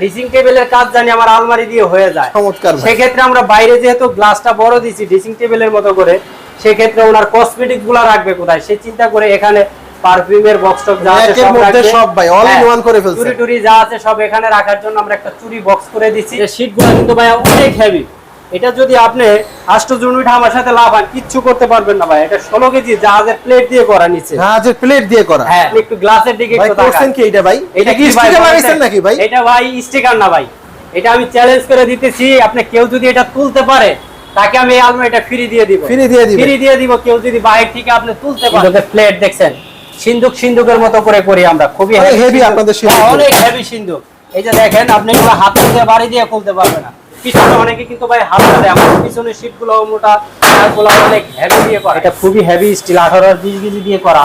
Dressing টেবিলের কাজ জানি আমার আলমারি দিয়ে হয়ে যায়। চমৎকার সেক্ষেত্রে আমরা বাইরে যেহেতু গ্লাসটা বড় দিছি ড্রেসিং টেবিলের মতো করে সেক্ষেত্রে ওনার কসমেটিকগুলা রাখবে কোথায়? সে চিন্তা করে এখানে পারফিউমের বক্স টক যা আছে সব মধ্যে সব ভাই, অল ইন ওয়ান করে ফেলছে। চুরি টুরি যা আছে সব এখানে রাখার জন্য আমরা একটা চুরি বক্স করে দিছি। এই শীটগুলো কিন্তু ভাই অনেক হেভি এটা যদি আপনি আষ্টজন উঠে আমার সাথে লাভ হয় কিচ্ছু করতে পারবেন না ভাই। এটা ষোলো কেজি জাহাজের প্লেট দিয়ে করা নিচে। জাহাজের প্লেট দিয়ে করা। হ্যাঁ আপনি একটু গ্লাসের দিকে। করছেন কি এটা ভাই? এটা কি স্টিকার লাগাইছেন নাকি ভাই? এটা ভাই স্টিকার না ভাই। এটা আমি চ্যালেঞ্জ করে দিতেছি আপনি কেউ যদি এটা তুলতে পারে তাকে আমি এই আলমারিটা ফ্রি দিয়ে দিব। Free দিয়ে দিবেন? ফ্রি দিয়ে দিব কেউ যদি বাইরে থেকে আপনি তুলতে পারেন প্লেট দেখছেন? সিন্ধুক সিন্ধুকের মতো করে করি আমরা। খুবই সিন্ধুক। আপনাদের সিন্ধুক। অনেক হেভি সিন্ধুক। এই যে দেখেন আপনি হাত দিয়ে বাড়ি দিয়ে খুলতে পারবেন না। পিছনে অনেকে কিন্তু ভাই হাত দেয় পিছনেরগুলো মোটা গুলো অনেক হেভি দিয়ে করা। এটা খুবই হেভি স্টিল আঠারো আর বিশ কেজি দিয়ে করা।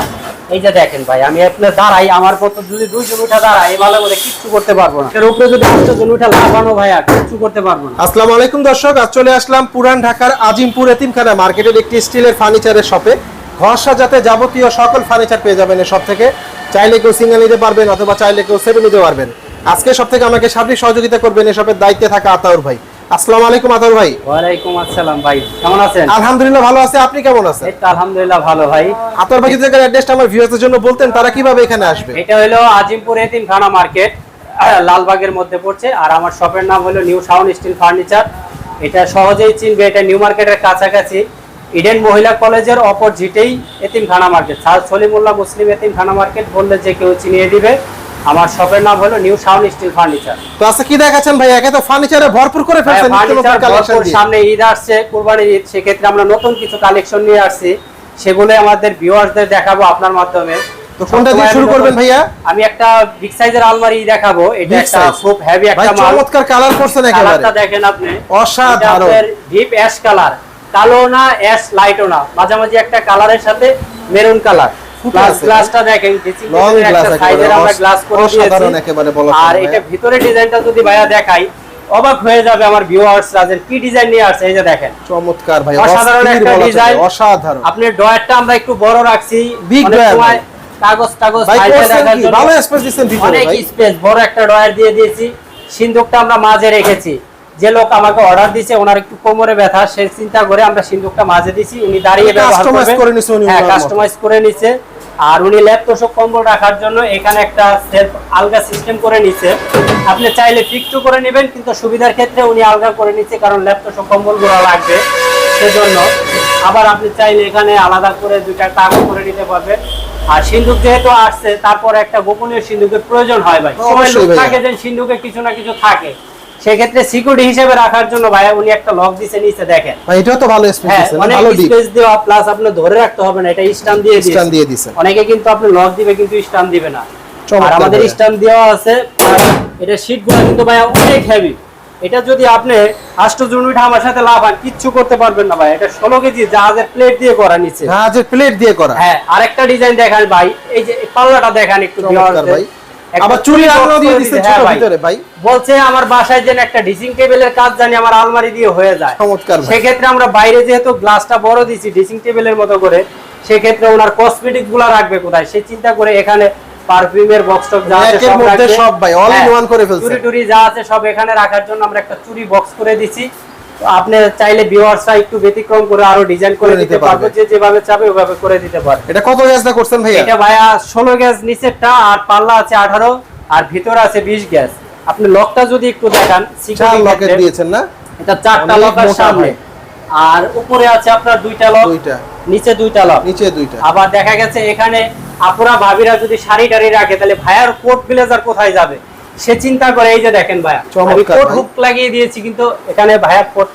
এই যে দেখেন ভাই আমি আপনার দাঁড়াই আমার মতো যদি দুইজন উঠা দাঁড়াই ভালো করে কিচ্ছু করতে পারব না। এর উপরে যদি আটজন উঠা লাগানো ভাই আর কিচ্ছু করতে পারব না। আসসালামু আলাইকুম দর্শক আজ চলে আসলাম পুরান ঢাকার আজিমপুর এতিমখানা মার্কেটের একটি স্টিলের ফার্নিচারের শপে। ঘর সাজাতে যাবতীয় সকল ফার্নিচার পেয়ে যাবেন শপ থেকে। চাইলে কেউ সিঙ্গেল নিতে পারবেন অথবা চাইলে কেউ সেভেন নিতে পারবেন। আজকে সব থেকে আমাকে সার্বিক সহযোগিতা করবেন শপের দায়িত্বে থাকা আতাউর ভাই। আসসালামু আলাইকুম আতাউর ভাই। ওয়ালাইকুম আসসালাম ভাই কেমন আছেন? আলহামদুলিল্লাহ ভালো আছে আপনি কেমন আছেন? এই তো আলহামদুলিল্লাহ ভালো ভাই। আতাউর ভাই যদি অ্যাড্রেসটা আমার ভিউয়ারদের জন্য বলতেন তারা কীভাবে এখানে আসবে? এটা হলো আজিমপুর এতিমখানা মার্কেট লালবাগের মধ্যে পড়ছে আর আমার শপের নাম হলো নিউ সাউন্ড স্টিল ফার্নিচার। এটা সহজেই চিনবে এটা নিউ মার্কেটের কাছাকাছি। ইডেন মহিলা কলেজের অপোজিটেই এতিমখানা মার্কেট। স্যার সলিমুল্লাহ মুসলিম এতিমখানা মার্কেট বললে যে কেউ চিনিয়ে দিবে। আমার শপের নাম হলো নিউ সাউন্ড স্টিল ফার্নিচার তো আজকে কি দেখাচ্ছেন ভাই একে তো ফার্নিচারে ভরপুর করে ফেলছেন কালেকশন দিয়ে। সামনে ঈদ আসছে কুরবানি ঈদ সেক্ষেত্রে আমরা নতুন কিছু কালেকশন নিয়ে আসছি। সেগুলো আমাদের ভিউয়ার্সদের দেখাবো আপনার মাধ্যমে। তো কোনটা দিয়ে শুরু করবেন ভাইয়া? আমি একটা বিগ সাইজের আলমারি দেখাবো এটা একটা খুব হেভি একটা মাল। চমৎকার কালার করছেন একেবারে কালারটা দেখেন আপনি। অসাধারণ। ডিপ অ্যাশ কালার কালো না অ্যাশ লাইটও না। মাঝামাঝি একটা কালারের সাথে মেরুন কালার প্লাস গ্লাসটা দেখেন ড্রেসিং টেবিলের একটা সাইজের আমরা গ্লাস করে দিয়েছি। একেবারে বলা আর এটা ভিতরে ডিজাইনটা যদি ভাইয়া দেখাই অবাক হয়ে যাবে আমার ভিউয়ার্স রাজের কি ডিজাইন নিয়ে আসছে এই যে দেখেন। চমৎকার ভাই অসাধারণ একটা ডিজাইন অসাধারণ। আপনার ড্রয়ারটা আমরা একটু বড় রাখছি Big অনেক drawer কাগজ টাগজ ভাই সাইডে করছেন রাখার কি? জন্য ভালো স্পেস দিচ্ছেন ভিতরে অনেক স্পেস বড় একটা ড্রয়ার দিয়ে দিয়েছি। সিন্ধুকটা আমরা মাঝে রেখেছি। যে লোক আমাকে অর্ডার দিয়েছে ওনার একটু কোমরে ব্যথা সে চিন্তা করে আমরা সিন্ধুকটা মাঝে দিছি উনি দাঁড়িয়ে করবেন। করে নিছে উনি কাস্টমাইজ করে নিছে। আর উনি ল্যাপ তোষক কম্বল রাখার জন্য এখানে একটা সেলফ আলগা সিস্টেম করে নিছে। আপনি চাইলে ফিক্সও করে নেবেন কিন্তু সুবিধার ক্ষেত্রে উনি আলগা করে নিচ্ছে কারণ ল্যাপ তোষক কম্বলগুলো লাগবে সেজন্য। আবার আপনি চাইলে এখানে আলাদা করে দুইটা টাকা করে নিতে পারবেন। আর সিন্ধুক যেহেতু আসছে তারপর একটা গোপনীয় সিন্ধুকের প্রয়োজন হয় ভাই। সবাই থাকে যে সিন্ধুকে কিছু না কিছু থাকে। সেক্ষেত্রে সিকিউরিটি হিসেবে রাখার জন্য ভাইয়া উনি একটা লক দিছে নিচে দেখেন। ভাই এটাও তো ভালো স্পেস দিচ্ছেন অনেক স্পেস দেওয়া প্লাস আপনি ধরে রাখতে হবে না এটা স্ট্যান্ড দিয়ে দিয়েছে। স্ট্যান্ড দিয়ে দিছেন অনেকে কিন্তু আপনি লক দিবে কিন্তু স্ট্যান্ড দিবে না। আর আমাদের ভাইয়া। স্ট্যান্ড দেওয়া আছে এটা শীটগুলো কিন্তু ভাই অনেক হেভি এটা যদি আপনি আষ্টজন উঠে আমার সাথে লাভ হয় কিচ্ছু করতে পারবেন না ভাই। এটা ষোলো কেজি জাহাজের প্লেট দিয়ে করা নিচে। জাহাজের প্লেট দিয়ে করা। হ্যাঁ আরেকটা ডিজাইন দেখান ভাই। এই যে পাল্লাটা দেখান একটু ভাই। আবার চুরি আলনা দিয়ে দিছে, ছোট হ্যাঁ ভিতরে ভাই। বলছে আমার বাসায় যেন একটা ড্রেসিং টেবিলের কাজ জানি আমার আলমারি দিয়ে হয়ে যায়। চমৎকার ভাই। সেক্ষেত্রে আমরা বাইরে যেহেতু গ্লাসটা বড় দিছি ড্রেসিং টেবিলের মতো করে সেক্ষেত্রে ওনার কসমেটিকগুলা রাখবে কোথায়? সে চিন্তা করে এখানে পারফিউমের বক্স টক যা আছে সব মধ্যে রাখবে। সব ভাই, all in হ্যাঁ, করে ফেলছে। চুরি টুরি যা আছে সব এখানে রাখার জন্য আমরা একটা চুরি বক্স করে দিছি। আপনি চাইলে ভিউয়ার্সরা একটু ব্যতিক্রম করে আরও ডিজাইন করে দিতে পারবে। যে যেভাবে চাবে ওইভাবে করে দিতে পারবে। এটা কত গ্যাস দা করছেন ভাইয়া? এটা ভাইয়া ষোলো গ্যাস নিচেরটা আর পাল্লা আছে আঠারো আর ভিতরে আছে বিশ গ্যাস। আপনি লকটা যদি একটু দেখান লকেট ক্ষেত্রে, দিয়েছেন না? এটা চারটা লকের সামনে। আর উপরে আছে আপনার দুইটা লক দুইটা। নিচে দুইটা লক। নিচে দুইটা। আবার দেখা গেছে এখানে আপুরা ভাবিরা যদি শাড়ি টাড়ি রাখে তাহলে ভাইয়ার কোট ব্লেজার কোথায় যাবে? সে চিন্তা করে এই যে দেখেন ভাইয়া কোট হুক লাগিয়ে দিয়েছি কিন্তু এখানে ভাইয়ার কোট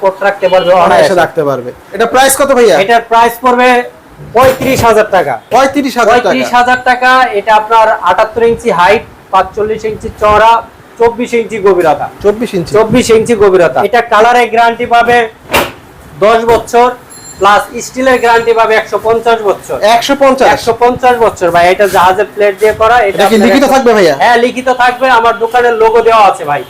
কোট রাখতে পারবে অনায়াসে। অনায়াসে। রাখতে পারবে। এটা প্রাইস কত ভাইয়া? এটার প্রাইস পড়বে পঁয়ত্রিশ হাজার টাকা। পঁয়ত্রিশ হাজার টাকা। এটা আপনার আটাত্তর ইঞ্চি হাইট পাঁচচল্লিশ ইঞ্চি চড়া চব্বিশ ইঞ্চি গভীরতা। চব্বিশ ইঞ্চি। চব্বিশ ইঞ্চি গভীরতা। এটা কালারের গ্যারান্টি পাবে দশ বছর। প্লাস স্টিলের গ্যারান্টি পাবে একশো পঞ্চাশ বছর। একশো পঞ্চাশ? একশো পঞ্চাশ বছর ভাই এটা জাহাজের প্লেট দিয়ে করা এটা কি লিখিত থাকবে ভাইয়া? হ্যাঁ লিখিত থাকবে আমার দোকানের লোগো দেওয়া আছে ভাই।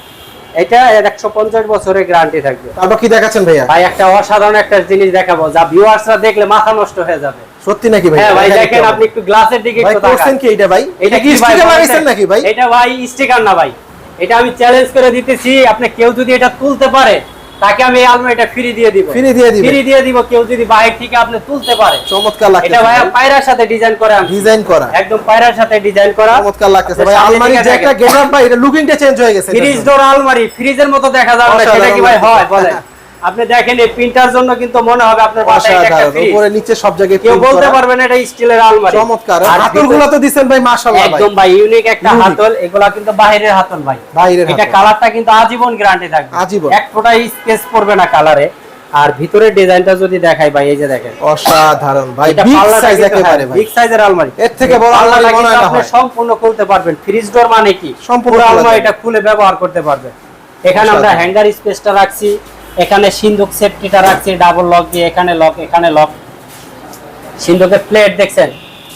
এটা একশো পঞ্চাশ বছরের গ্যারান্টি থাকবে। তারপর কি দেখাচ্ছেন ভাইয়া? ভাই একটা অসাধারণ একটা জিনিস দেখাবো যা ভিউয়ার্সরা দেখলে মাথা নষ্ট হয়ে যাবে। সত্যি নাকি ভাই হ্যাঁ ভাই দেখেন আপনি একটু গ্লাসের দিকে একটু তাকান। করছেন কি এটা ভাই? এটা কি স্টিকার লাগাইছেন নাকি ভাই? এটা ভাই স্টিকার না ভাই। এটা আমি চ্যালেঞ্জ করে দিতেছি আপনি কেউ যদি এটা তুলতে পারে তাকে আমি এই আলমারিটা ফ্রি দিয়ে দিব। ফ্রি দিয়ে দিব ফ্রি দিয়ে দিব কেউ যদি বাইরে থেকে আপনি তুলতে পারে। চমৎকার এটা লাগতেছে ভাইয়া পায়রার সাথে ডিজাইন করা। ডিজাইন করা। একদম পায়রার সাথে ডিজাইন করা। চমৎকার লাগছে ভাই। আলমারি যে একটা। গেটআপ ভাই এটা লুকিংটা চেঞ্জ হয়ে গেছে। ফ্রিজ ডোর আলমারি ফ্রিজের মতো দেখা যাবে না সেটা কি ভাই? হয় বলেন। আপনি দেখেন এই প্রিন্টার জন্য কিন্তু মনে হবে আপনার বাসায় একটা উপরে নিচে সব জায়গায় কেউ বলতে করা। পারবে না এটা স্টিলের আলমারি। চমৎকার। হাতলগুলো তো দিছেন ভাই মাশাআল্লাহ ভাই। একদম ভাই ইউনিক একটা হাতল। এগুলা কিন্তু বাইরের হাতল ভাই। বাইরের এটা কালারটা কিন্তু আজীবন গ্যারান্টি থাকবে। আজীবন। এক ফোঁটা স্পেস পড়বে না কালারে আর ভিতরের ডিজাইনটা যদি দেখাই ভাই এই যে দেখেন। অসাধারণ ভাই। বিগ সাইজ একেবারে ভাই। বিগ সাইজের আলমারি। এর থেকে বড় আলমারি মনে হয় না আপনি সম্পূর্ণ খুলতে পারবেন। ফ্রিজ ডোর মানে কি? সম্পূর্ণ আলমারি এটা খুলে ব্যবহার করতে পারবেন। এখানে আমরা। হ্যাঙ্গার স্পেসটা রাখছি। এখানে সিন্ধুক সেফটিটা রাখছি ডাবল লক দিয়ে এখানে লক এখানে লক সিন্ধুকের প্লেট দেখছেন?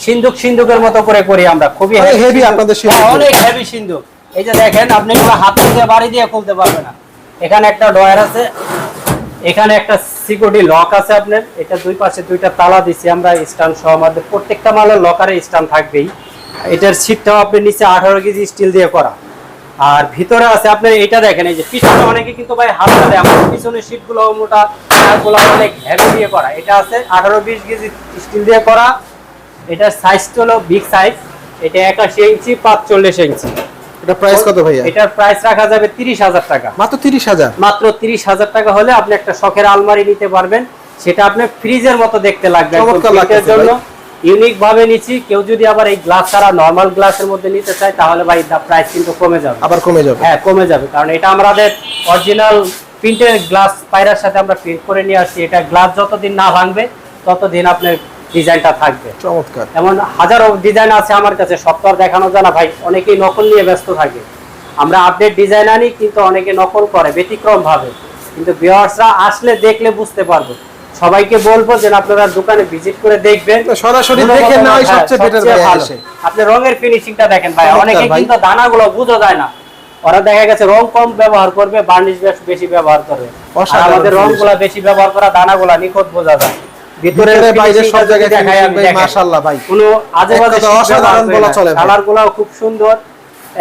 সিন্ধুক সিন্ধুকের মতো করে করি আমরা খুবই সিন্ধুক। আপনাদের। হ্যাঁ, অনেক হেভি সিন্ধুক। এই যে দেখেন আপনি হাত দিয়ে বাড়ি দিয়ে খুলতে পারবে না। এখানে একটা ডয়ার আছে এখানে একটা সিকিউরিটি লক আছে আপনার। এটা দুই পাশে দুইটা তালা দিছি আমরা স্ট্যান্ড সহ আমাদের। প্রত্যেকটা মালের লকারে স্ট্যান্ড থাকবেই। এটার সিটটাও আপনি নিচে আঠারো কেজি স্টিল দিয়ে করা। আর ভিতরে আছে আপনার এটা দেখেন এই যে পিছনে অনেকে কিন্তু ভাই হাত দেয় আমাদের পিছনের সিটগুলো মোটা গুলো অনেক হেভি দিয়ে করা। এটা আছে আঠারো বিশ কেজি স্টিল দিয়ে করা। এটার সাইজটা হলো বিগ সাইজ এটা একাশি ইঞ্চি পাঁচচল্লিশ ইঞ্চি। এটা প্রাইস কত ভাইয়া? এটার প্রাইস রাখা যাবে তিরিশ হাজার টাকা। মাত্র 30000 মাত্র তিরিশ হাজার টাকা হলে আপনি একটা শখের আলমারি নিতে পারবেন। সেটা আপনি ফ্রিজের মতো দেখতে লাগবে জন্য। ভাই। ইউনিক ভাবে নিচ্ছি কেউ যদি আবার এই গ্লাস ছাড়া নর্মাল গ্লাসের মধ্যে নিতে চায় তাহলে ভাই প্রাইস কিন্তু কমে যাবে। আবার কমে যাবে। হ্যাঁ কমে যাবে কারণ এটা আমাদের অরিজিনাল প্রিন্টের গ্লাস পায়রার সাথে আমরা প্রিন্ট করে নিয়ে আসছি। এটা গ্লাস যতদিন না ভাঙবে ততদিন আপনার ডিজাইনটা থাকবে। চমৎকার। এমন হাজারো ডিজাইন আছে আমার কাছে সব তো আর দেখানো যায় না ভাই। অনেকেই নকল নিয়ে ব্যস্ত থাকে। আমরা আপডেট ডিজাইন আনি কিন্তু অনেকে নকল করে ব্যতিক্রম ভাবে কিন্তু ভিউয়ার্সরা আসলে দেখলে বুঝতে পারবে। সবাইকে বলব যে আপনারা দোকানে ভিজিট করে দেখবেন সরাসরি গুণগত দেখে মান, হ্যাঁ, সবচেয়ে সবচেয়ে ভাই। আপনি রঙের ফিনিশিংটা দেখেন ভাই অনেকে। কিন্তু দানাগুলো বোঝা যায় না ওরা দেখা গেছে রং কম ব্যবহার করবে বার্নিশ বেশি ব্যবহার করবে আমাদের। রংগুলা বেশি ব্যবহার করা দানাগুলা নিখুঁত বোঝা যায় ভিতরে বাইরে সব জায়গায় দেখাই আমি দেখেন। মাশাআল্লাহ ভাই। কোনো আজে বাজে অসাধারণ বলা চলে ভাই। কালার গুলাও খুব সুন্দর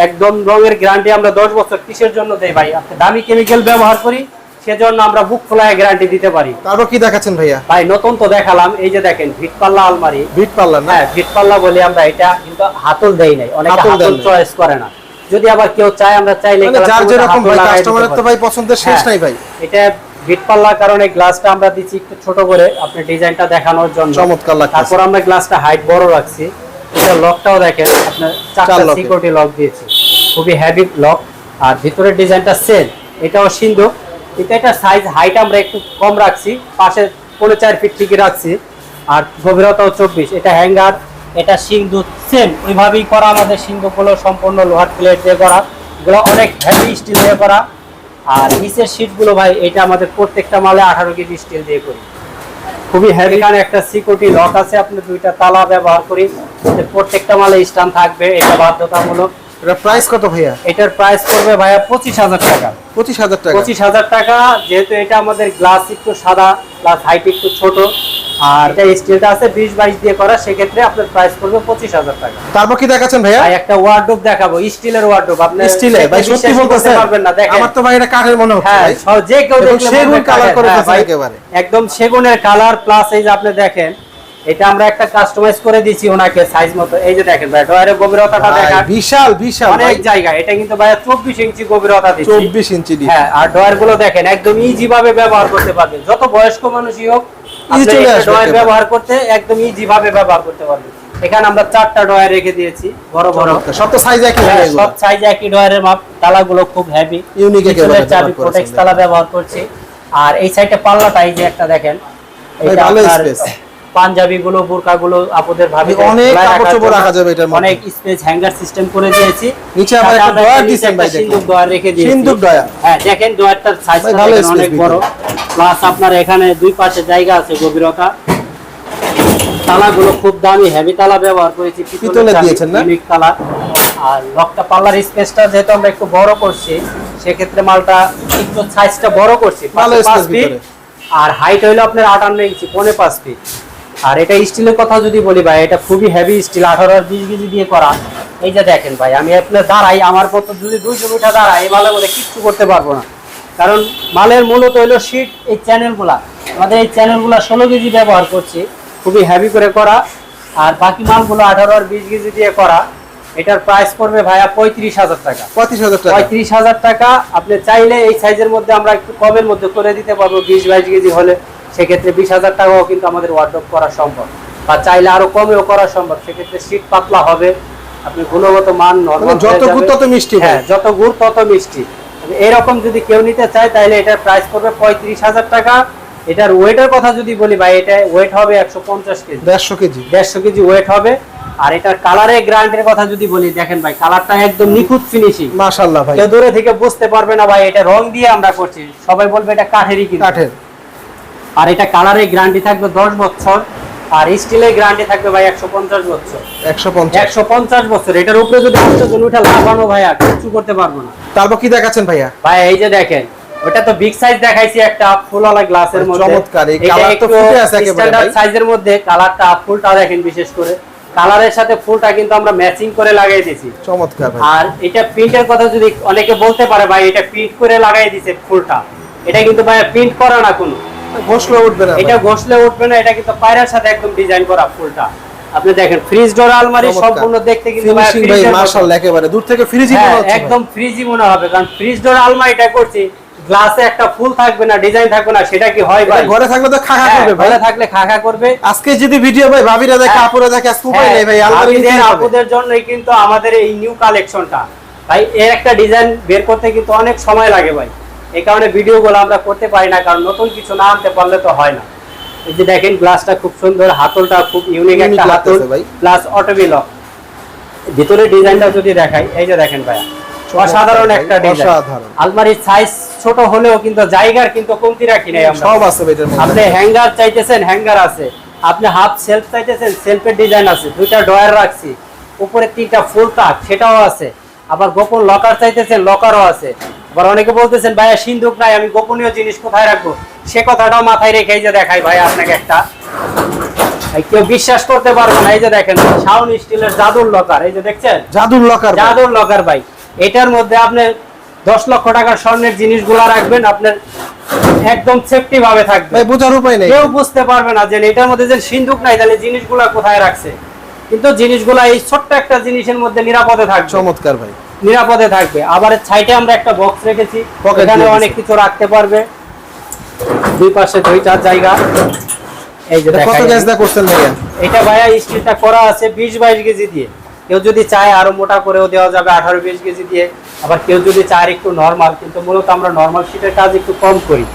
একদম রঙের গ্যারান্টি আমরা দশ বছর কিসের জন্য দেই ভাই আপনি দামি কেমিক্যাল ব্যবহার করি সেজন্য আমরা বুক খোলায় গ্যারান্টি দিতে পারি। তারপর কি দেখাচ্ছেন ভাইয়া? ভাই নতুন তো দেখালাম এই যে দেখেন ভিট পাল্লা আলমারি। বিট পারলাম না? হ্যাঁ ভিট পাল্লা বলি আমরা এটা কিন্তু হাতল দেই নাই অনেকে হাতল। চয়েস করে না। যদি আবার কেউ চায় আমরা চাইলে মানে যার যেরকম ভাই কাস্টমারের তো ভাই পছন্দের শেষ হ্যাঁ, নাই ভাই। এটা ভিট পাল্লার কারণে গ্লাসটা আমরা দিচ্ছি একটু ছোট করে আপনি ডিজাইনটা দেখানোর জন্য। চমৎকার লাগতেছে। তারপর আমরা গ্লাসটা হাইট বড় রাখছি। এটা লকটাও দেখেন আপনার চারটা চার সিকিউরিটি লক দিয়েছি। খুবই হেভি লক আর ভিতরের ডিজাইনটা সেম এটাও সিন্ধু। কিন্তু এটা সাইজ হাইট আমরা একটু কম রাখছি। পাশে পনেরো চার ফিট ঠিকই রাখছি। আর গভীরতাও চব্বিশ। এটা হ্যাঙ্গার এটা সিন্ধু সেম ওইভাবেই করা আমাদের সিন্ধুগুলো সম্পূর্ণ লোহার প্লেট দিয়ে করা। এগুলো অনেক হেভি স্টিল দিয়ে করা। আর নিচের সিটগুলো ভাই, এটা আমাদের প্রত্যেকটা মালে আঠারো কেজি স্টিল দিয়ে করি। খুবই হেভি কারণ একটা সিকিউরিটি লক আছে, আপনি দুইটা তালা ব্যবহার করি। প্রত্যেকটা মালে স্টান থাকবে, এটা বাধ্যতামূলক। এটা প্রাইস কত ভাইয়া? এটার প্রাইস পড়বে ভাইয়া পঁচিশ হাজার টাকা। পঁচিশ হাজার টাকা। পঁচিশ হাজার টাকা যেহেতু এটা আমাদের গ্লাস একটু সাদা প্লাস হাইট একটু ছোট আর এটা স্টিলটা আছে বিশ বাইশ দিয়ে করা সেক্ষেত্রে আপনার প্রাইস পড়বে পঁচিশ হাজার টাকা। তারপর কি দেখাচ্ছেন ভাইয়া? ভাই একটা ওয়ার্ডরোব দেখাবো স্টিলের ওয়ার্ডরোব আপনি স্টিলে ভাই সত্যি বলতেছেন। পারবেন না দেখেন। আমার তো ভাই এটা কাঠের মনে হচ্ছে হ্যাঁ। যে কেউ দেখলে সেগুন কালার করে হ্যাঁ, একেবারে। একদম সেগুনের কালার প্লাস এই যে আপনি দেখেন এটা আমরা একটা কাস্টমাইজ করে দিয়েছি ওনাকে সাইজ মতো। এই যে দেখেন ভাই ডয়ারের গভীরতাটা দেখেন। বিশাল বিশাল অনেক জায়গা। এটা কিন্তু ভাই চব্বিশ ইঞ্চি গভীরতা দিচ্ছি। চব্বিশ ইঞ্চি ডিপ হ্যাঁ আর ডয়ারগুলো দেখেন একদম ইজি ভাবে ব্যবহার করতে পারবেন। যত বয়স্ক মানুষই হোক ডয়ার ব্যবহার করতে একদম ইজি ভাবে ব্যবহার করতে পারবেন। এখানে আমরা চারটা ডয়ার রেখে দিয়েছি বড় বড়। সব তো সাইজ একই হ্যাঁ, সব সাইজ একই ডয়ারের মাপ তালাগুলো খুব হেভি একেবারে চাবি করেছেন তালা ব্যবহার করছি। আর এই সাইডে পাল্লাটা এই যে একটা দেখেন এটা ভালো space। পাঞ্জাবি গুলো বোরকা গুলো আপুদের ভাবে অনেক কাপড় চোপড় রাখা যাবে এটার মধ্যে। অনেক স্পেস হ্যাঙ্গার সিস্টেম করে দিয়েছি নিচে আবার একটা ডয়ার একটা ভাই দেখুন। সিন্দুক ডয়ার রেখে দিয়েছি সিন্দুক ডয়ার। হ্যাঁ দেখেন ডয়ারটার সাইজটা অনেক বড় প্লাস আপনার এখানে দুই পাশে জায়গা আছে গভীরতা তালাগুলো খুব দামি হেভি তালা ব্যবহার করেছি পিতলের চাবি, দিয়েছেন না? unique তালা আর লকটা পাল্লার স্পেসটা যেহেতু আমরা একটু বড় করছি সেক্ষেত্রে মালটা একটু সাইজটা বড় করছি ভালো পাঁচ ফিট ভিতরে। আর হাইট হইল আপনার আটান্ন ইঞ্চি পৌনে পাঁচ ফিট আর এটা স্টিলের কথা যদি বলি ভাই এটা খুবই হেভি স্টিল আঠারো আর বিশ কেজি দিয়ে করা। এই যে দেখেন ভাই আমি আপনার দাঁড়াই আমার মতো যদি দুইশো মিটার দাঁড়াই এই মালের মধ্যে কিচ্ছু করতে পারব না। কারণ মালের মূলত হলো শীট এই চ্যানেলগুলা আমাদের এই চ্যানেলগুলা ষোলো কেজি ব্যবহার করছি খুবই হেভি করে করা। আর বাকি মালগুলো আঠারো আর বিশ কেজি দিয়ে করা। এটার প্রাইস পড়বে ভাইয়া পঁয়ত্রিশ হাজার টাকা। পঁয়ত্রিশ হাজার টাকা। পঁয়ত্রিশ হাজার টাকা আপনি চাইলে এই সাইজের মধ্যে আমরা একটু কমের মধ্যে করে দিতে পারব বিশ বাইশ কেজি হলে। সেক্ষেত্রে বিশ হাজার টাকাও কিন্তু আমাদের ওয়ার্ডরোব করা সম্ভব। বা চাইলে আরও কমেও করা সম্ভব। সেক্ষেত্রে শীত পাতলা হবে আপনি গুণগত মান মানে যত গুড় তত মিষ্টি হ্যাঁ। যত গুড় তত মিষ্টি। এরকম যদি কেউ নিতে চায় তাহলে এটার প্রাইস পড়বে পঁয়ত্রিশ হাজার টাকা। এটার ওয়েটের কথা যদি বলি ভাই এটা ওয়েট হবে একশো পঞ্চাশ কেজি। দেড়শো কেজি। দেড়শো কেজি ওয়েট হবে। আর এটার কালারের গ্রান্টের কথা যদি বলি দেখেন ভাই কালারটা একদম নিখুঁত ফিনিশিং মাশাল্লাহ ভাই। দূরে থেকে বুঝতে পারবে না ভাই এটা রং দিয়ে আমরা করছি। সবাই বলবে এটা কাঠেরই কিন্তু। কাঠের। আর এটা কালারের গ্যারান্টি থাকবে দশ বছর আর স্টিলের গ্যারান্টি থাকবে ভাই একশো পঞ্চাশ বছর। একশো পঞ্চাশ। একশো পঞ্চাশ বছর এটার উপরে যদি আটশো জন উঠে লাগানো ভাই আর কিছু করতে পারব না। তারপর কি দেখাচ্ছেন ভাইয়া? ভাই এই যে দেখেন ওটা তো বিগ সাইজ দেখাইছি একটা ফুলওয়ালা গ্লাসের মধ্যে। চমৎকার, এই colour তো ফুটে আছে একেবারে স্ট্যান্ডার্ড সাইজের মধ্যে কালারটা ফুলটা দেখেন বিশেষ করে। কালারের সাথে ফুলটা কিন্তু আমরা ম্যাচিং করে লাগাই দিয়েছি। চমৎকার ভাই। আর এটা প্রিন্টের কথা যদি অনেকে বলতে পারে ভাই এটা প্রিন্ট করে লাগাই দিছে ফুলটা। এটা কিন্তু ভাই প্রিন্ট করা না কোনো। ঘষলে উঠবে না এটা। ঘষলে উঠবে না এটা কিন্তু পায়রার সাথে একদম ডিজাইন করা ফুলটা। আপনি দেখেন ফ্রিজ ডোর আলমারি সম্পূর্ণ দেখতে কিন্তু ভাই মাশাআল্লাহ একেবারে। দূর থেকে ফ্রিজই মনে হ্যাঁ, হচ্ছে একদম ফ্রিজই মনে হবে কারণ ফ্রিজ ডোর আলমারিটা করছি গ্লাসে একটা ফুল থাকবে না ডিজাইন থাকবে না সেটা কি হয় ভাই? ঘরে থাকলে তো খা খা হ্যাঁ, করবে ঘরে থাকলে খা খা করবে। আজকে যদি ভিডিও ভাই ভাবিরা দেখে হ্যাঁ। আপুরা দেখে আজকে উপায় নেই ভাই। আপুদের জন্যই কিন্তু আমাদের এই নিউ কালেকশনটা ভাই এর একটা ডিজাইন বের করতে কিন্তু অনেক সময় লাগে ভাই। এই কারণে ভিডিওগুলো আমরা করতে পারি না কারণ নতুন কিছু না আনতে পারলে তো হয় না। এই যে দেখেন গ্লাসটা খুব সুন্দর হাতলটা খুব ইউনিক একটা হাতল প্লাস অটোবি লক ভিতরে ডিজাইনটা যদি দেখাই এই যে দেখেন ভাইয়া অসাধারণ একটা ডিজাইন। আলমারির সাইজ ছোট হলেও কিন্তু জায়গার কিন্তু কমতি রাখি নাই আমরা। সব আছে এটার মধ্যে। আপনি হ্যাঙ্গার চাইতেছেন হ্যাঙ্গার আছে। আপনি হাফ সেলফ চাইতেছেন সেলফের ডিজাইন আছে। দুইটা ডয়ার রাখছি। উপরে তিনটা ফুল টাক সেটাও আছে। আবার গোপন লকার চাইতেছেন লকারও আছে। আবার অনেকে বলতেছেন ভাইয়া সিন্ধুক নাই আমি গোপনীয় জিনিস কোথায় রাখব? সে কথাটাও মাথায় রেখে এই যে দেখাই ভাই আপনাকে একটা কেউ বিশ্বাস করতে পারবে না। এই যে দেখেন শাউন স্টিলের জাদুর লকার এই যে দেখছেন? জাদুর লকার জাদুর লকার ভাই। এটার মধ্যে আপনি দশ লক্ষ টাকার স্বর্ণের জিনিসগুলো রাখবেন আপনার একদম সেফটি ভাবে থাকবে। ভাই বোঝার উপায় নেই। কেউ বুঝতে পারবে না যে এটার মধ্যে যে সিন্ধুক নাই তাহলে জিনিসগুলা কোথায় রাখছে? কিন্তু জিনিসগুলা এই ছোট্ট একটা জিনিসের মধ্যে নিরাপদে থাকবে। চমৎকার ভাই। নিরাপদে থাকবে। আবার সাইডে আমরা একটা বক্স রেখেছি। এখানে অনেক কিছু রাখতে পারবে। দুই পাশে দুইটার জায়গা। এই যে কত গ্যাস দা করছেন ভাইয়া? এটা ভাইয়া স্টিলটা করা আছে বিশ বাইশ কেজি দিয়ে। কেউ যদি চায় আরও মোটা করেও দেওয়া যাবে আঠারো বিশ কেজি দিয়ে। আবার কেউ যদি চায় একটু নর্মাল কিন্তু মূলত আমরা নর্মাল শীটের কাজ একটু কম করি।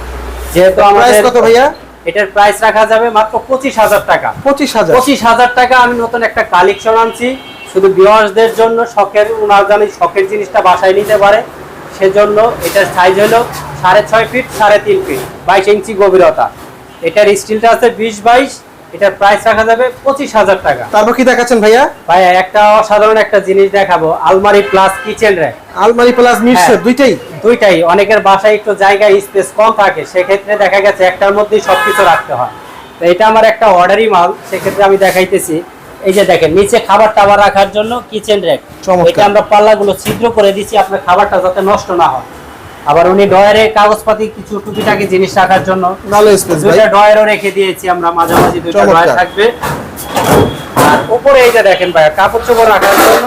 যেহেতু আমাদের কত ভাইয়া? এটার প্রাইস রাখা যাবে মাত্র পঁচিশ হাজার টাকা। পঁচিশ হাজার। পঁচিশ হাজার টাকা আমি নতুন একটা কালেকশন আনছি। শুধু ভিউয়ার্সদের জন্য শখের ওনার জানি শখের জিনিসটা বাসায় নিতে পারে। সেজন্য এটার সাইজ হলো সাড়ে ছয় ফিট সাড়ে তিন ফিট বাইশ ইঞ্চি গভীরতা। এটার স্টিলটা আছে বিশ বাইশ এটার প্রাইস রাখা যাবে পঁচিশ হাজার টাকা। তারপর কি দেখাচ্ছেন ভাইয়া? ভাইয়া একটা অসাধারণ একটা জিনিস দেখাবো আলমারি প্লাস কিচেন র্যাক আলমারি প্লাস মিক্সার হ্যাঁ। দুইটাই? দুইটাই। অনেকের বাসায় একটু জায়গা স্পেস কম থাকে সেক্ষেত্রে দেখা গেছে একটার মধ্যেই সবকিছু রাখতে হয়। তো এটা আমার একটা অর্ডারই মাল সেক্ষেত্রে আমি দেখাইতেছি। এই যে দেখেন নিচে খাবার টাবার রাখার জন্য কিচেন র্যাক এটা আমরা পাল্লাগুলো ছিদ্র করে দিচ্ছি আপনার খাবারটা যাতে নষ্ট না হয়। আবার উনি ডয়ারে কাগজপাতি কিছু টুকিটাকি জিনিস রাখার জন্য ভালো স্পেস ভাই। দুইটা ডয়ারও রেখে দিয়েছি আমরা মাঝামাঝি দুইটা চমৎকার। ডয়ার থাকবে। আর উপরে এই যে দেখেন ভাই কাপড় চোপড় রাখার জন্য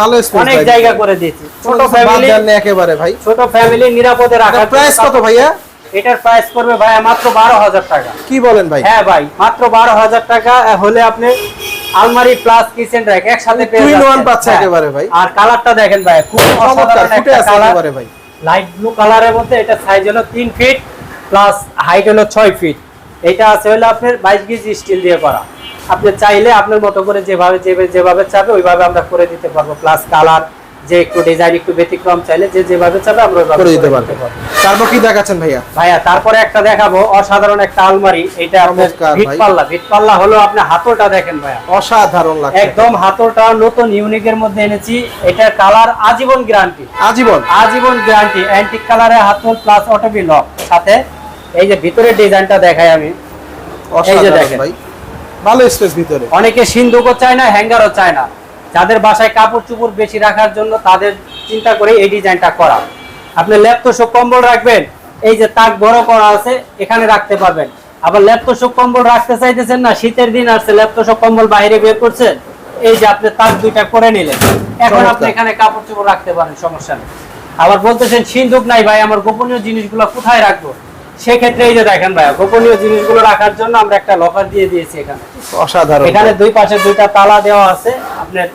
ভালো স্পেস অনেক জায়গা করে দিয়েছি। ছোট ফ্যামিলি একেবারে ভাই। ছোট ফ্যামিলি নিরাপদে রাখার প্রাইস কত ভাইয়া? এটার প্রাইস করবে ভাইয়া মাত্র বারো হাজার টাকা। কি বলেন ভাই? হ্যাঁ ভাই মাত্র বারো হাজার টাকা হলে আপনি আলমারি প্লাস কিচেন র্যাক একসাথে পেয়ে one পাচ্ছে হ্যাঁ। একেবারে ভাই। আর কালারটা দেখেন ভাই খুব চমৎকার ফুটে আছে একেবারে ভাই। লাইট ব্লু কালারের মধ্যে এটা সাইজ হলো তিন ফিট প্লাস হাইট হলো ছয় ফিট এটা আছে হলো আপনার বাইশ কেজি স্টিল দিয়ে করা। আপনি চাইলে আপনার মতো করে যেভাবে যেভাবে যেভাবে চাবে ওইভাবে আমরা করে দিতে পারব। প্লাস কালার যে একটু ডিজাইন একটু ব্যতিক্রম চাইলে যে যেভাবে চাবে আমরা করে দিতে পারব। তারপর কি দেখাচ্ছেন ভাইয়া? ভাইয়া তারপরে একটা দেখাবো অসাধারণ একটা আলমারি। এটা আপনার হলো আপনার হাতলটা দেখেন ভাইয়া। অসাধারণ লাগছে। একদম হাতলটা নতুন ইউনিকের মধ্যে এনেছি। এটার কালার আজীবন গ্যারান্টি আজীবন। আজীবন গ্যারান্টি অ্যান্টিক কালারের হাতল প্লাস অটোবি লক সাথে এই যে ভিতরের ডিজাইনটা দেখাই আমি। অসাধারণ দেখেন। ভাই। ভালো স্পেস ভিতরে। অনেকে সিন্ধুকও চায় না হ্যাঙ্গারও চায় না। যাদের বাসায় কাপড় চুপড় বেশি রাখার জন্য তাদের চিন্তা করে এই ডিজাইনটা করা। আপনি ল্যাপটপ কম্বল রাখবেন এই যে তাক বড় করা আছে এখানে রাখতে পারবেন। আবার ল্যাপটপ কম্বল রাখতে চাইতেছেন না শীতের দিন আসছে ল্যাপটপ কম্বল বাইরে বের করছেন এই যে আপনি তাক দুইটা করে নিলেন। এখন আপনি এখানে কাপড় চোপড় রাখতে পারেন সমস্যা নেই। আবার বলতেছেন সিন্ধুক নাই ভাই আমার গোপনীয় জিনিসগুলো কোথায় রাখব? সেক্ষেত্রে এই যে দেখেন ভাই গোপনীয় জিনিসগুলো রাখার জন্য আমরা একটা লকার দিয়ে দিয়েছি এখানে। অসাধারণ। এখানে দুই পাশে দুইটা তালা দেওয়া আছে আপনার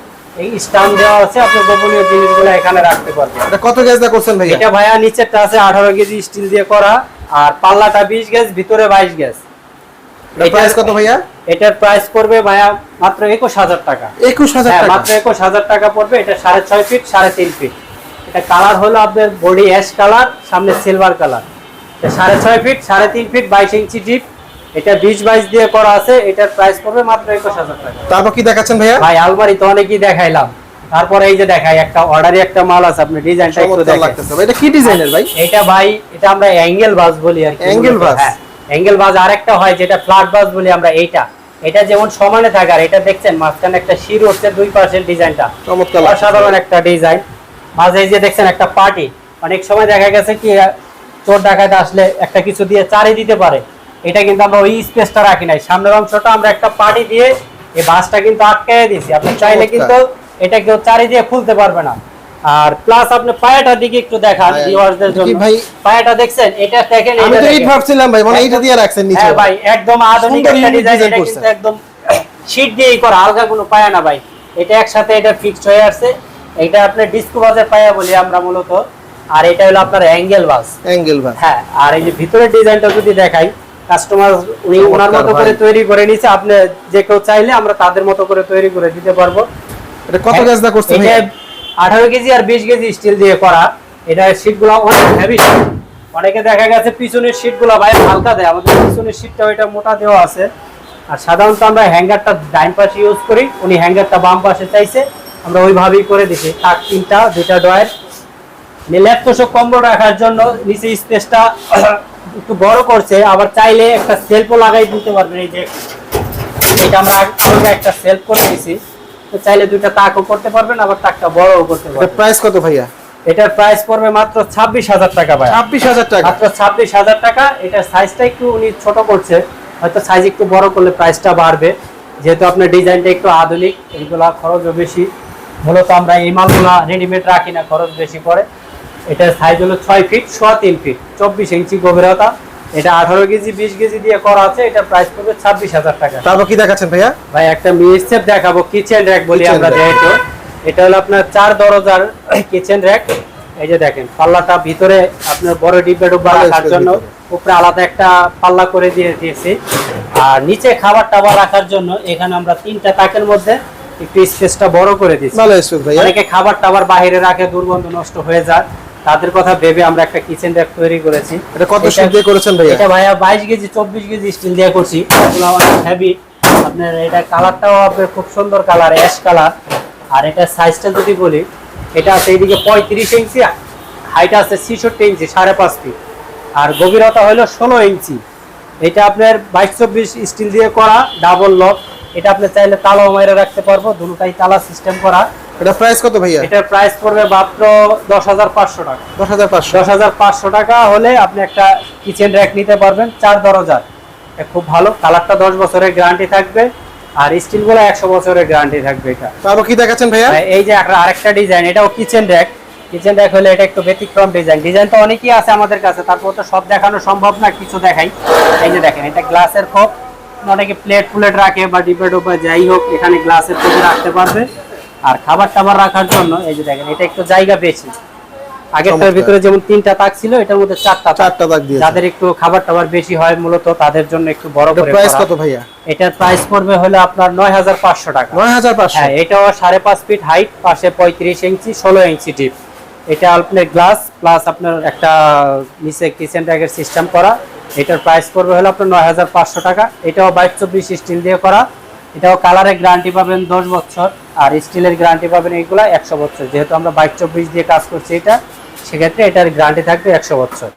এই স্টাম্প দেওয়া আছে আপনি গোপনীয় জিনিসগুলো এখানে রাখতে পারবেন। এটা কত গ্যাস দা করছেন ভাইয়া? এটা ভাইয়া নিচেরটা আছে আঠারো কেজি স্টিল দিয়ে করা আর পাল্লাটা বিশ গ্যাস ভিতরে বাইশ গ্যাস প্রাইস কত ভাইয়া? এটার প্রাইস পড়বে ভাইয়া মাত্র একুশ হাজার টাকা। একুশ হাজার হ্যাঁ টাকা। মাত্র একুশ হাজার টাকা পড়বে এটা সাড়ে ছয় ফিট সাড়ে তিন ফিট এটা কালার হলো আপনার বডি অ্যাশ কালার সামনে সিলভার কালার সাড়ে ছয় ফিট সাড়ে তিন ফিট বাইশ ইঞ্চি ডিপ এটা বিশ বাইশ দিয়ে করা আছে এটার প্রাইস পড়বে মাত্র একুশ হাজার টাকা। তারপর কি দেখাচ্ছেন ভাইয়া? ভাই আলমারি তো অনেকই দেখাইলাম। তারপরে এই যে দেখাই একটা অর্ডারি একটা মাল আছে আপনি ডিজাইনটা একটু দেখেন। এটা কি ডিজাইনের ভাই? এটা ভাই এটা আমরা অ্যাঙ্গেল বাস বলি আর কি। Angle bus? হ্যাঁ অ্যাঙ্গেল বাস আরেকটা হয় যেটা ফ্ল্যাট বাস বলি আমরা এইটা। এটা যেমন সমানে থাকে আর এটা দেখছেন মাঝখানে একটা শির হচ্ছে দুই পাশের ডিজাইনটা। চমৎকার। অসাধারণ একটা ডিজাইন। মাঝে এই যে দেখছেন একটা পার্টি অনেক সময় দেখা গেছে কি চোর ডাকাত আসলে একটা কিছু দিয়ে চারি দিতে পারে। এটা কিন্তু আমরা ওই স্পেসটা রাখি নাই। সামনের অংশটা আমরা একটা পার্টি দিয়ে এই বাসটা কিন্তু আটকায় দিয়েছি। আপনি চাইলে কিন্তু এটা কেউ চারি দিয়ে খুলতে পারবে না। আর প্লাস আপনি পায়াটার দিকে একটু দেখান ভিউয়ারদের জন্য। ভাই? পায়াটা দেখছেন? এটা দেখেন আমি তো এইট ভাবছিলাম ভাই মানে এইটা দিয়ে রাখছেন নিচে। হ্যাঁ ভাই একদম আধুনিক একটা ডিজাইন এটা। কিন্তু একদম শীট দিয়েই করা আলগা কোনো পায়া না ভাই। এটা একসাথে এটা ফিক্সড হয়ে আসছে। এটা আপনার ডিস্কো বাজের পায়া বলি আমরা মূলত। আর এটা হলো আপনার অ্যাঙ্গেল বাস। অ্যাঙ্গেল ভাই হ্যাঁ আর এই যে ভিতরের ডিজাইনটা যদি দেখাই কাস্টমার উনি ওনার মতো করে তৈরি করে নিছে আপনি যে কেউ চাইলে আমরা তাদের মতো করে তৈরি করে দিতে পারব। এটা কত গ্যাস দা করছেন এটা ভাইয়া আঠারো কেজি আর বিশ কেজি স্টিল দিয়ে করা। এটা শীটগুলো অনেক হেভি অনেকে দেখা গেছে পিছনের শীটগুলো ভাই হালকা দেয়। আমাদের পিছনের শীটটা ওইটা মোটা দেওয়া আছে। আর সাধারণত আমরা হ্যাঙ্গারটা ডাইন পাশে ইউজ করি। উনি হ্যাঙ্গারটা বাম পাশে চাইছে। আমরা ওইভাবেই করে দিছি। থাক তিনটা দুইটা ডয়ের ল্যাপটপ কম্বল রাখার জন্য নিচে স্পেসটা একটু বড় করছে আবার চাইলে একটা সেলফও লাগাই দিতে পারবেন এই যে। এটা আমরা আগে একটা সেলফ করে দিছি। তো চাইলে দুইটা তাকও করতে পারবেন আবার তাকটা বড়ও করতে পারবেন। প্রাইস কত ভাইয়া? এটার প্রাইস পড়বে মাত্র ছাব্বিশ হাজার টাকা ভাই ছাব্বিশ হাজার টাকা। মাত্র ছাব্বিশ হাজার টাকা এটার সাইজটা একটু উনি ছোট করছে হয়তো সাইজ একটু বড় করলে প্রাইসটা বাড়বে। যেহেতু আপনার ডিজাইনটা একটু আধুনিক এইগুলা খরচও বেশি। মূলত আমরা এই মালগুলা রেডিমেড রাখি না খরচ বেশি পড়ে। এটার সাইজ হলো ছয় ফিট সোয়া তিন ফিট চব্বিশ ইঞ্চি গভীরতা। এটা আঠারো কেজি বিশ কেজি দিয়ে করা আছে এটা প্রাইস পড়বে ছাব্বিশ হাজার টাকা। তারপর কি দেখাচ্ছেন ভাইয়া? ভাই একটা মিক্সেপ দেখাবো কিচেন র্যাক বলি আমরা যেহেতু। এটা হলো আপনার চার দরজার কিচেন র্যাক এই যে দেখেন পাল্লাটা ভিতরে আপনার বড় ডিব্বা ডুব্বা রাখার জন্য উপরে আলাদা একটা পাল্লা করে দিয়ে দিয়েছি। আর নিচে খাবার টাবার রাখার জন্য এখানে আমরা তিনটা তাকের মধ্যে একটু স্পেসটা বড় করে দিয়েছি। স্পেস অনেকে খাবার টাবার বাইরে রাখে দুর্গন্ধ নষ্ট হয়ে যায়। তাদের কথা ভেবে আমরা একটা কিচেন র্যাক তৈরি করেছি। এটা কত শীট দিয়ে করেছেন ভাইয়া? এটা ভাইয়া বাইশ কেজি চব্বিশ কেজি স্টিল দিয়ে করছি। এগুলো অনেক হেভি আপনার এটা কালারটাও আপনার খুব সুন্দর কালার অ্যাশ কালার আর এটা সাইজটা যদি বলি এটা আছে এইদিকে পঁয়ত্রিশ ইঞ্চি হাইট আছে ছিষট্টি ইঞ্চি সাড়ে পাঁচ ফিট আর গভীরতা হলো ষোলো ইঞ্চি। এটা আপনার বাইশ চব্বিশ স্টিল দিয়ে করা ডাবল লক এটা আপনি চাইলে তালাও মাইরে রাখতে পারব দুটাই তালা সিস্টেম করা। এটা প্রাইস কত ভাইয়া? এটার প্রাইস পড়বে মাত্র দশ হাজার পাঁচশো টাকা। দশ হাজার পাঁচশো। দশ হাজার পাঁচশো টাকা হলে আপনি একটা কিচেন র্যাক নিতে পারবেন চার দরজার এটা খুব ভালো। কালারটা দশ বছরের গ্যারান্টি থাকবে আর স্টিলগুলো একশো বছরের গ্যারান্টি থাকবে এটা। তারপর কি দেখাচ্ছেন ভাইয়া? এই যে একটা আরেকটা ডিজাইন এটাও কিচেন র্যাক কিচেন র্যাক হলে এটা একটু ব্যতিক্রম ডিজাইন ডিজাইন তো অনেকই আছে আমাদের কাছে তারপর তো সব দেখানো সম্ভব না কিছু দেখাই। এই যে দেখেন এটা গ্লাসের খোপ। অনেকে প্লেট ফুলেট রাখে বা ডিপে ডোপে যাই হোক এখানে গ্লাসের খোপে রাখতে পারবে। আর খাবার টাবার রাখার জন্য এই যে দেখেন এটা একটু জায়গা বেশি। আগেরটার ভিতরে যেমন তিনটা তাক ছিল এটার মধ্যে চারটা চারটা দাগ দিয়ে যাদের একটু খাবার টাবার বেশি হয় মূলত তাদের জন্য একটু বড় করে প্রাইস কত ভাইয়া? এটার প্রাইস পড়বে হলো আপনার নয় হাজার পাঁচশো টাকা। নয় হাজার পাঁচশো। হ্যাঁ এটাও সাড়ে পাঁচ ফিট হাইট পাশে পঁয়ত্রিশ ইঞ্চি ষোলো ইঞ্চি ডিপ এটা আপনার গ্লাস প্লাস আপনার একটা নিচে কিচেন ট্যাগের সিস্টেম করা। এটার প্রাইস পড়বে হলো আপনার নয় হাজার পাঁচশো টাকা। এটাও বাইশ চব্বিশ স্টিল দিয়ে করা। এটাও কালারের গ্যারান্টি পাবেন দশ বছর, আর স্টিলের গ্যারান্টি পাবেন এইগুলা একশো বছর। যেহেতু আমরা বাইশ চব্বিশ দিয়ে কাজ করছি এটা, সেক্ষেত্রে এটার গ্যারান্টি থাকবে একশো বছর।